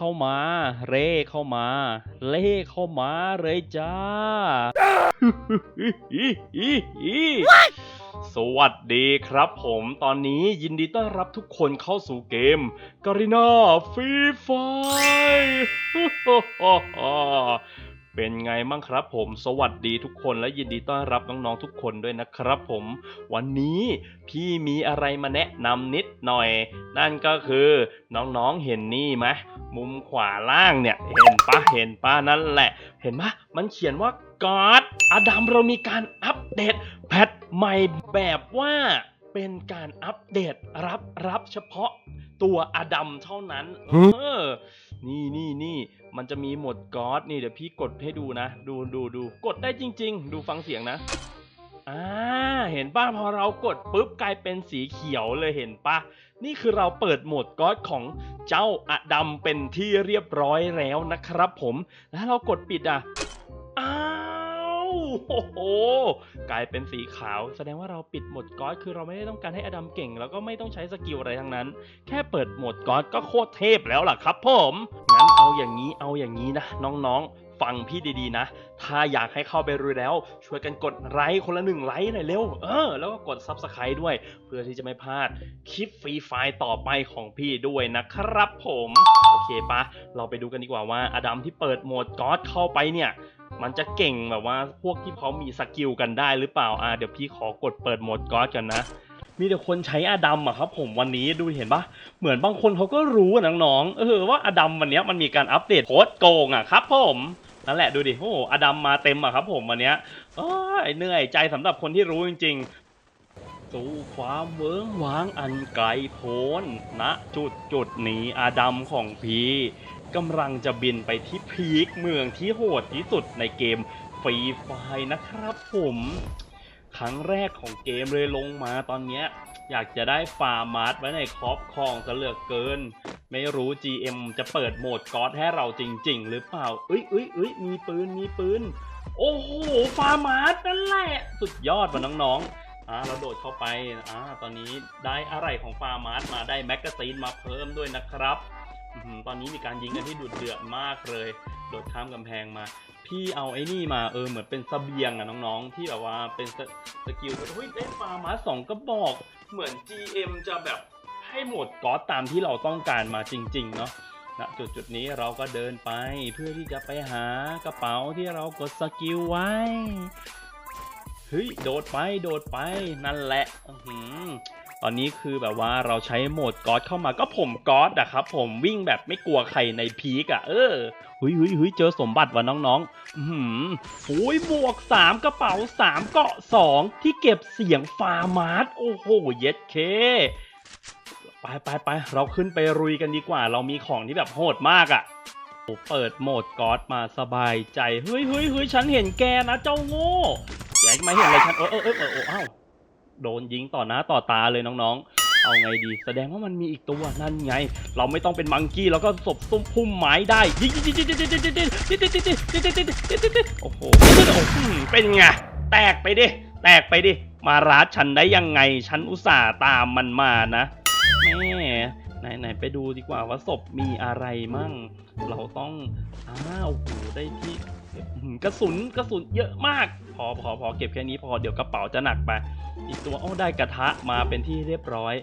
เข้ามา เร่เข้ามา เล่เข้ามาเลยจ้า สวัสดีครับผมตอนนี้ยินดีต้อนรับทุกคนเข้าสู่เกมการิน่าฟรีไฟ เป็นไงมั่งครับผมสวัสดีทุกคนและยินดีต้อนรับน้องๆทุกคนด้วยนะครับผม วันนี้พี่มีอะไรมาแนะนำนิดหน่อย นั่นก็คือน้องๆเห็นนี่ไหมมุมขวาล่างเนี่ย เห็นปะเห็นปะนั่นแหละ เห็นปะมันเขียนว่าการ์ดอดัมเรามีการอัปเดตแพทใหม่แบบว่าเป็นการอัปเดตรับรับเฉพาะตัวอดัมเท่านั้น เออ นี่นี่นี่ มันจะมีโหมดก๊อดนี่เดี๋ยวพี่กดให้ดูนะ ดูดูดูกดได้จริง ๆ ดูฟังเสียงนะอ่าเห็นป่ะพอเรากดปุ๊บกลายเป็นสีเขียวเลยเห็นป่ะนี่คือเราเปิดโหมดก๊อดของเจ้าอดัมเป็นที่เรียบร้อยแล้วนะครับผมแล้วเรากดปิดอะอ่า โอ้โหกลายเป็นสีขาว แสดงว่าเราปิดโหมดก๊อดคือเราไม่ได้ต้องการให้อดัมเก่ง แล้วก็ไม่ต้องใช้สกิลอะไรทั้งนั้น แค่เปิดโหมดก๊อดก็โคตรเทพแล้วล่ะครับผมงั้นเอาอย่างนี้เอาอย่างนี้นะ น้องๆ ฟังพี่ดีๆนะ ถ้าอยากให้เข้าไปรุยแล้ว ช่วยกันกดไลค์คนละหนึ่งไลค์หน่อยเร็ว เออ แล้วก็กด Subscribe ด้วย เพื่อที่จะไม่พลาดคลิปฟรีไฟล์ต่อไปของพี่ด้วยนะครับผม โอเคปะเราไปดูกันดีกว่าว่าอดัมที่เปิดโหมดก๊อดเข้าไปเนี่ย มันจะเก่งแบบว่าพวกที่เขามีสกิลกันได้หรือเปล่า อ่า เดี๋ยวพี่ขอกดเปิดโหมดก๊อดกันนะ มีแต่คนใช้อดัมอะครับผมวันนี้ดูเห็นปะเหมือนบางคนเขาก็รู้น้องๆ เออว่าอดัมวันนี้มันมีการอัปเดตโคตรโกงอะครับผมนั่นแหละดูดิ โอ้อดัมมาเต็มอะครับผมวันนี้โอ้ยเหนื่อยใจสำหรับคนที่รู้จริงๆ สู่ความเวิ้งว้างอันไกลโพ้นณจุดจุดนี้อาดัมของพี กำลังจะบินไปที่พีคเมืองที่โหดที่สุดในเกมฟรีไฟนะครับผม ครั้งแรกของเกมเลยลงมาตอนเนี้ย อยากจะได้ฟาร์มาร์ทไว้ในครอบครองซะเหลือเกิน ไม่รู้ GM จะเปิดโหมดกอดให้เราจริง ๆ หรือเปล่าเอ้ยเอ้ยเอ้ยมีปืนมีปืน โอ้โหฟาร์มาร์ทนั่นแหละ สุดยอดว่ะน้องๆอ่าเราโดดเข้าไปอ่าตอนนี้ได้อะไรของฟาร์มาร์ทมาได้แมกกาซีนมาเพิ่มด้วยนะครับ ตอนนี้มีการยิงกันที่ดุเดือดมากเลย โดดข้ามกำแพงมา พี่เอาไอ้นี่มาเออเหมือนเป็นเสบียงอะน้องๆ ที่แบบว่าเป็นสสกิลเฮ้ยได้ฟาร์มาสองกระบอก เหมือน GM จะแบบให้หมดก๊อตตามที่เราต้องการมาจริง ๆ เนาะณจุดจุดๆนี้เราก็เดินไปเพื่อที่จะไปหากระเป๋าที่เรากดสกิลไว้เฮ้ยโดดไปโดดไปนั่นแหละอื ตอนนี้คือแบบว่าเราใช้โหมดก๊อตเข้ามาก็ผมก๊อตอะครับผมวิ่งแบบไม่กลัวใครในพีกอะเออเฮ้ยเฮ้ยเฮ้ยเจอสมบัติว่ะน้องๆอือหือโอ้ยหมวกสามกระเป๋าสามเกาะสองที่เก็บเสียงฟาร์มาร์ทโอ้โห เย็ดเคไปไปไปเราขึ้นไปรุยกันดีกว่า เรามีของที่แบบโหดมากอะ่ะโอเปิดโหมดก๊อดมาสบายใจ เฮ้ยเฮ้ยเฮ้ยฉันเห็นแกนะเจ้าโง่แกมาเห็นอะไรฉันเออเออเออเออเอออ้าว โดนยิงต่อหน้าต่อตาเลยน้องๆ เอาไงดี แสดงว่ามันมีอีกตัวนั่นไง เราไม่ต้องเป็นมังกี้แล้วก็ศพตุ้มพุ่มไม้ได้ยิงโอ้โหเป็นไงแตกไปดิแตกไปดิมารัดฉันได้ยังไง ฉันอุตส่าห์ตามมันมานะแม่ไหนไหนไปดูดีกว่าว่าศพมีอะไรมั่ง เราต้องอ้าวโอ้โหได้ที่ กระสุนกระสุนเยอะมาก พอพอพอเก็บแค่นี้พอเดี๋ยวกระเป๋าจะหนักไป อีกตัวอ้อได้กระทะมาเป็นที่เรียบร้อย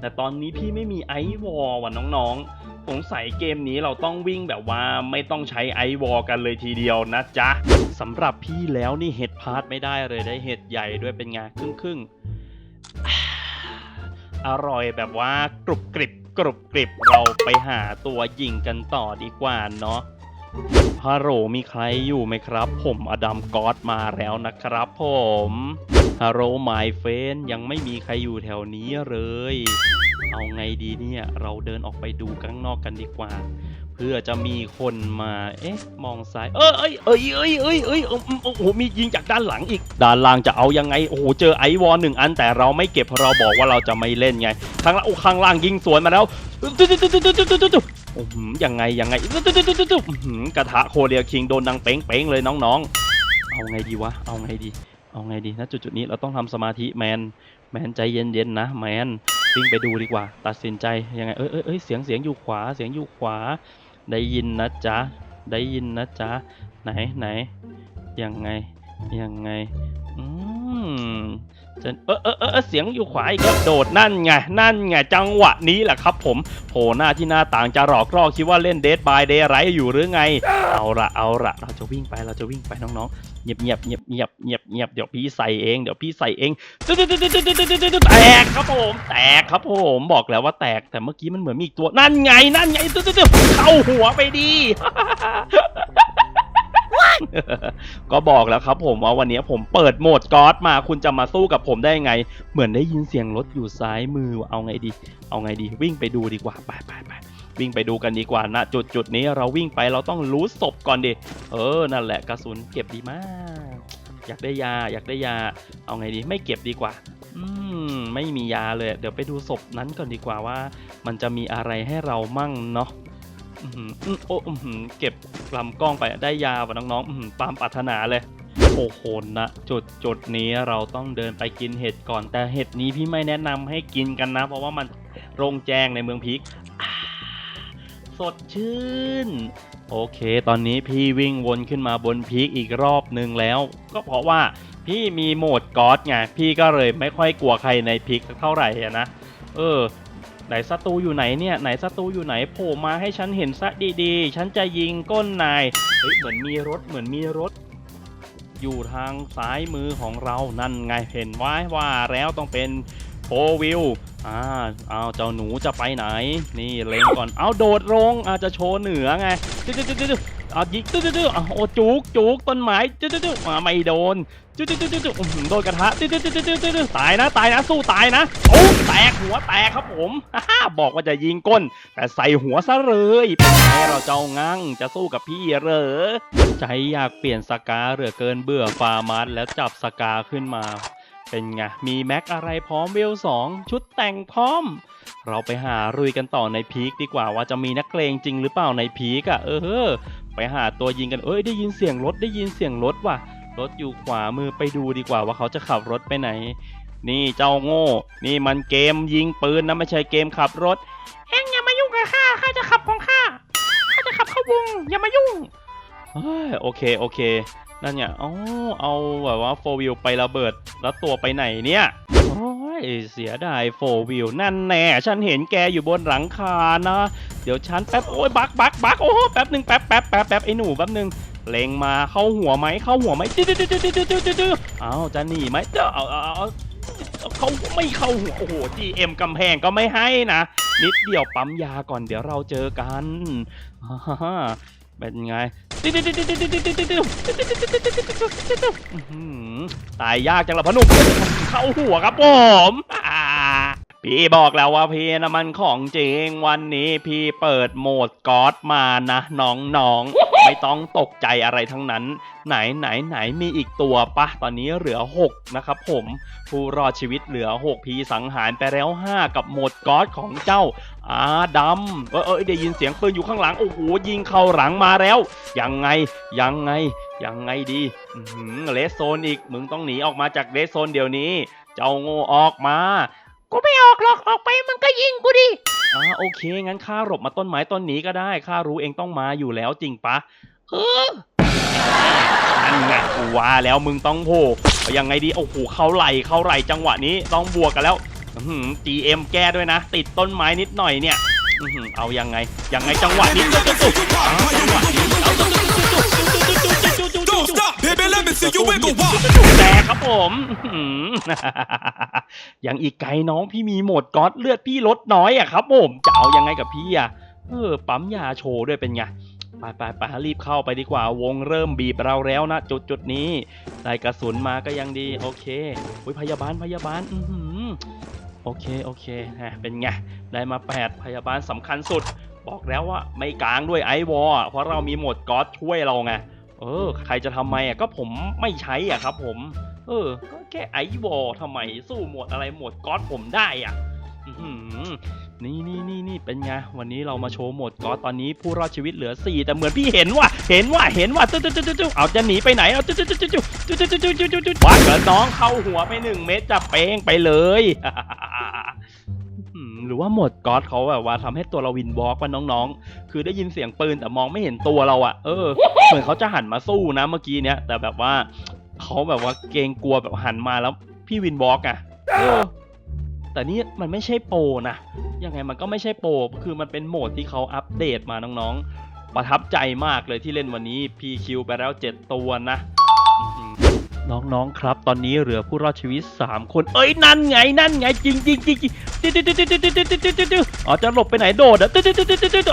แต่ตอนนี้พี่ไม่มีไอวอลว่ะน้องๆสงสัยเกมนี้เราต้องวิ่งแบบว่าไม่ต้องใช้ไอวอลกันเลยทีเดียวนะจ๊ะสำหรับพี่แล้วนี่เห็ดพาร์ทไม่ได้เลยได้เห็ดใหญ่ด้วยเป็นไงครึ่งครึ่งๆอ่าอร่อยแบบว่ากรุบกริบกรุบกริบเราไปหาตัวยิงกันต่อดีกว่าเนาะ ฮัลโหลมีใครอยู่ไหมครับ ผมอดัมกอดมาแล้วนะครับผมฮัลโหลไมเฟนยังไม่มีใครอยู่แถวนี้เลย เอาไงดีเนี่ย เราเดินออกไปดูข้างนอกกันดีกว่า เพื่อจะมีคนมา เอ๊ะ มองซ้าย เอยเอ้ยเอ้ยเอ้ยเอ้ยเอ้ยโอ้โอ้โห มียิงจากด้านหลังอีก ด้านล่างจะเอายังไง โอ้โห เจอไอวอลหนึ่งอันแต่เราไม่เก็บเพราะเราบอกว่าเราจะไม่เล่นไง ข้างล่างโอ้ข้างล่างยิงสวนมาแล้ว โอ้โหยังไงยังไงตุ๊ดตุ๊ดตุ๊ดตุ๊ดตุ๊ดอื้อหือกระทะโคเรียคิงโดนดังเป้งเป้งเลยน้องๆ เอาไงดีวะ เอาไงดี เอาไงดีณจุดจุดๆนี้เราต้องทำสมาธิแมน แมนใจเย็นๆนะแมนวิ่งไปดูดีกว่า ตัดสินใจยังไงเอ้ยเอ้ยเอ้เสียงเสียงอยู่ขวาเสียงอยู่ขวา ได้ยินนะจ๊ะ ได้ยินนะจ๊ะ ไหนไหนยังไงยังไงอืม เออเออเออเสียงอยู่ขวาอีกแล้วโดดนั่นไง นั่นไง จังหวะนี้แหละครับผมโผล่หน้าที่หน้าต่างจะหลอกล่อคิดว่าเล่นเดทบายเดย์ไรอยู่หรือไง เอาละเอาละเราจะวิ่งไปเราจะวิ่งไปน้องๆเงียบเงียบเงียบเงียบเงียบเงียบเดี๋ยวพี่ใส่เองเดี๋ยวพี่ใส่เองแตกครับผมแตกครับผมบอกแล้วว่าแตกแต่เมื่อกี้มันเหมือนมีอีกตัวนั่นไงนั่นไงเข้าหัวไปดี ก็บอกแล้วครับผมว่าวันนี้ผมเปิดโหมดกอดมาคุณจะมาสู้กับผมได้ยังไง เหมือนได้ยินเสียงรถอยู่ซ้ายมือเอาไงดี เอาไงดี วิ่งไปดูดีกว่าไปไปไปวิ่งไปดูกันดีกว่าณจุดจุดนี้เราวิ่งไปเราต้องรู้ศพก่อนดิเออนั่นแหละกระสุนเก็บดีมาก อยากได้ยาอยากได้ยา เอาไงดีไม่เก็บดีกว่าอืมไม่มียาเลย เดี๋ยวไปดูศพนั้นก่อนดีกว่าว่า มันจะมีอะไรให้เรามั่งเนาะ อื้อหืออื้อโอ้อื้อหือเก็บลำกล้องไปได้ยาว่ะน้องๆอื้อหือตามปรารถนาเลย โอ้โหนะจุดจุดนี้เราต้องเดินไปกินเห็ดก่อน แต่เห็ดนี้พี่ไม่แนะนำให้กินกันนะ เพราะว่ามันโรงแจ้งในเมืองพีกอ่าสดชื่น โอเค ตอนนี้พี่วิ่งวนขึ้นมาบนพีคอีกรอบหนึ่งแล้ว ก็เพราะว่าพี่มีโหมดกอดไงพี่ก็เลยไม่ค่อยกลัวใครในพีคสักเท่าไหร่อะนะ เออ ไหนศัตรูอยู่ไหนเนี่ยไหนศัตรูอยู่ไหนโผล่มาให้ฉันเห็นซะดีๆ ฉันจะยิงก้นนายเฮ้ยเหมือนมีรถเหมือนมีรถ อยู่ทางซ้ายมือของเรานั่นไงเห็นไว้ว่าแล้วต้องเป็นโฟวิวอ่าเอาเจ้าหนูจะไปไหน นี่เล็งก่อนเอาโดดลงอาจจะโชว์เหนือไงจุ๊จุ๊จุ๊ เอายิงจุ๊จุ๊จุ๊เอาโอ้จุกจุกต้นไม้จุ๊จุ๊จุ๊มาไม่โดนจุ๊จุ๊จุ๊จุ๊จุ๊อื้อหือโดนกระทะจุ๊จุ๊จุ๊จุ๊จุ๊ตายนะตายนะสู้ตายนะโอ้แตกหัวแตกครับผมฮ่าบอกว่าจะยิงก้น แต่ใส่หัวซะเลยเป็นไงเราเจ้างั่งจะสู้กับพี่เหรอใจอยากเปลี่ยนสกาเหลือเกินเบื่อฟาร์มัสแล้วจับสกาขึ้นมาเป็นไง มีแม็กอะไรพร้อมเวลสองชุดแต่งพร้อม เราไปหารุยกันต่อในพีคดีกว่าว่าจะมีนักเลงจริงหรือเปล่าในพีคอะ่ะ เออ ไปหาตัวยิงกันเอ้ยได้ยินเสียงรถได้ยินเสียงรถว่ะรถอยู่ขวามือไปดูดีกว่าว่าเขาจะขับรถไปไหน นี่เจ้าโง่ นี่มันเกมยิงปืนนะไม่ใช่เกมขับรถเอ็งอย่ามายุ่งกับข้าข้าจะขับของข้าข้าจะขับเข้าวงอย่ามายุ่งเฮ้ยโอเคโอเคนั่นเนี่ยอ๋อเอาแบบว่าโฟวิลไประเบิดแล้วตัวไปไหนเนี่ยโอ้ย เสียดายโฟวิลนั่นแน่ ฉันเห็นแกอยู่บนหลังคานะ เดี๋ยวฉันแป๊บโอ้ยบักบักบักโอ้แป๊บหนึ่งแป๊บแป๊บแป๊บแป๊บไอ้หนูแป๊บหนึ่งเล็งมาเข้าหัวไหมเข้าหัวไหมจืดจืดจืดจืดจืดจืดเอาจะหนีไหมเจ้อาเอาเอาเอเขาไม่เข้าหัวโอ้โห GM กำแพงก็ไม่ให้นะนิดเดียวปั๊มยาก่อนเดี๋ยวเราเจอกันฮ่าฮ่าฮ่ ตายยากจังละพนุ่มเข้าหัวครับผมพี่บอกแล้วว่าพี่นะมันของจริงวันนี้พี่เปิดโหมดกอดมานะน้องๆ ไม่ต้องตกใจอะไรทั้งนั้น ไหนไหนไหนมีอีกตัวปะตอนนี้เหลือ 6 นะครับผมผู้รอดชีวิตเหลือ 6 พีสังหารไปแล้ว 5 กับโหมดก๊อดของเจ้าอาดำเออเออได้ยินเสียงปืนอยู่ข้างหลัง โอ้โหยิงเข้าหลังมาแล้ว ยังไงยังไงยังไงดีเลสโซนอีกมึงต้องหนีออกมาจากเลสโซนเดี๋ยวนี้ เจ้าโง่ออกมา กูไม่ออกหรอกออกไปมึงก็ยิงกูดิ อ่าโอเค งั้นข้าหลบมาต้นไม้ต้นนี้ก็ได้ข้ารู้เองต้องมาอยู่แล้วจริงปะเออนั่นไงกูว่าแล้วมึงต้องโผล่ยังไงดีโอ้โหเข้าไหลเข้าไหลจังหวะนี้ต้องบวกกันแล้วจีเอหือ GM แก้ด้วยนะ ติดต้นไม้นิดหน่อยเนี่ยเอายังไงยังไงจังหวะนี้จุ๊จุ๊จุ๊เอาจังหวะนี้เอา limit see you wiggle walk. แต่ครับผมอื้อหือยังอีกไกลน้องพี่มีโหมดก๊อตเลือดพี่ลดน้อยอะครับผมจะเอายังไงกับพี่อะเออปั๊มยาโชว์ด้วยเป็นไงไปไปไปรีบเข้าไปดีกว่าวงเริ่มบีบเราแล้วนะ จุดจุดนี้ได้กระสุนมาก็ยังดี โอเคอุ้ยพยาบาลพยาบาล อืโอเค โอเคฮะเป็นไง ได้มาแปดพยาบาลสำคัญสุด บอกแล้วว่าไม่กลางด้วยไอวอลเพราะเรามีโหมดก๊อตช่วยเราไง เออ ใครจะทำไมอะก็ผมไม่ใช้อะครับ ผม เออ ก็แค่ไอวอลทำไมสู้หมวดอะไรหมวดก๊อตผมได้อะอื้อหือนี่นี่นี่นี่เป็นไงวันนี้เรามาโชว์หมดก๊อตตอนนี้ผู้รอดชีวิตเหลือ 4 แต่เหมือนพี่เห็นว่า เห็นว่าเห็นว่าจุ๊จุ๊จุ๊จุ๊เอาจะหนีไปไหนเอาจุ๊จุ๊จุ๊จุ๊จุ๊จุ๊จุ๊จุ๊จุ๊จุ๊จุ๊วัดกับน้องเข้าหัวไปหนึ่งเม็ดจับเป้งไปเลย หรือว่าหมดก๊อตเขาแบบว่าทำให้ตัวเราวินวอล์กว่าน้องๆ คือได้ยินเสียงปืนแต่มองไม่เห็นตัวเราอะเออ เหมือนเขาจะหันมาสู้นะเมื่อกี้เนี้ยแต่แบบว่าเขาแบบว่าเกรงกลัวแบบหันมาแล้วพี่วินวอล์กอะเออแต่นี่มันไม่ใช่โปรนะ ยังไงมันก็ไม่ใช่โปร คือมันเป็นโหมดที่เขาอัปเดตมาน้องๆ ประทับใจมากเลยที่เล่นวันนี้ PQ ไปแล้ว 7 ตัวนะ น้องๆ ครับ ตอนนี้เหลือผู้รอดชีวิต 3 คน เอ้ย นั่นไง นั่นไง จริงจริงจริงจริง อ๋อจะหลบไปไหนโดดอะ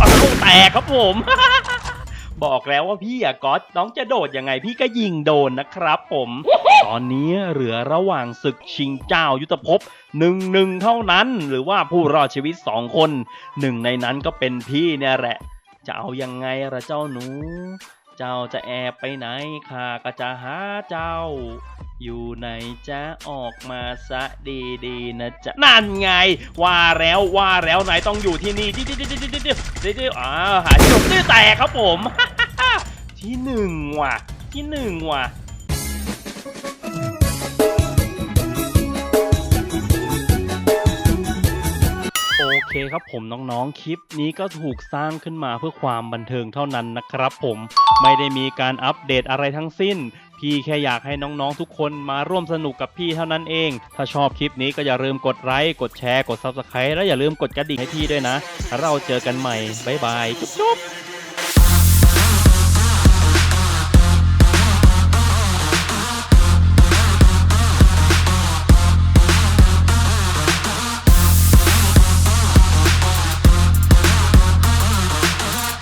อ๋อลูกแตกครับผม บอกแล้วว่าพี่อะก๊อตน้องจะโดดยังไงพี่ก็ยิงโดนนะครับผม ตอนนี้เหลือระหว่างศึกชิงเจ้ายุทธภพหนึ่งหนึ่งเท่านั้น หรือว่าผู้รอดชีวิตสองคนหนึ่งในนั้นก็เป็นพี่เนี่ยแหละ จะเอายังไงละเจ้าหนู เจ้าจะแอบไปไหนข้าก็จะหาเจ้า อยู่ไหนจะออกมาซะดีๆนะจ๊ะนั่นไง ว่าแล้วว่าแล้วไหนต้องอยู่ที่นี่ที่ที่ที่ที่ที่ที่ที่ที่อ่าหาที่หลบตื้อแตกครับผม ที่หนึ่งว่ะ ที่หนึ่งว่ะโอเคครับผมน้องๆ คลิปนี้ก็ถูกสร้างขึ้นมาเพื่อความบันเทิงเท่านั้นนะครับผมไม่ได้มีการอัปเดตอะไรทั้งสิ้น พี่แค่อยากให้น้องๆทุกคนมาร่วมสนุกกับพี่เท่านั้นเอง ถ้าชอบคลิปนี้ก็อย่าลืมกดไลค์ กดแชร์ กด Subscribe และอย่าลืมกดกระดิ่งให้พี่ด้วยนะ เราเจอกันใหม่ บ๊ายบาย จุ๊บ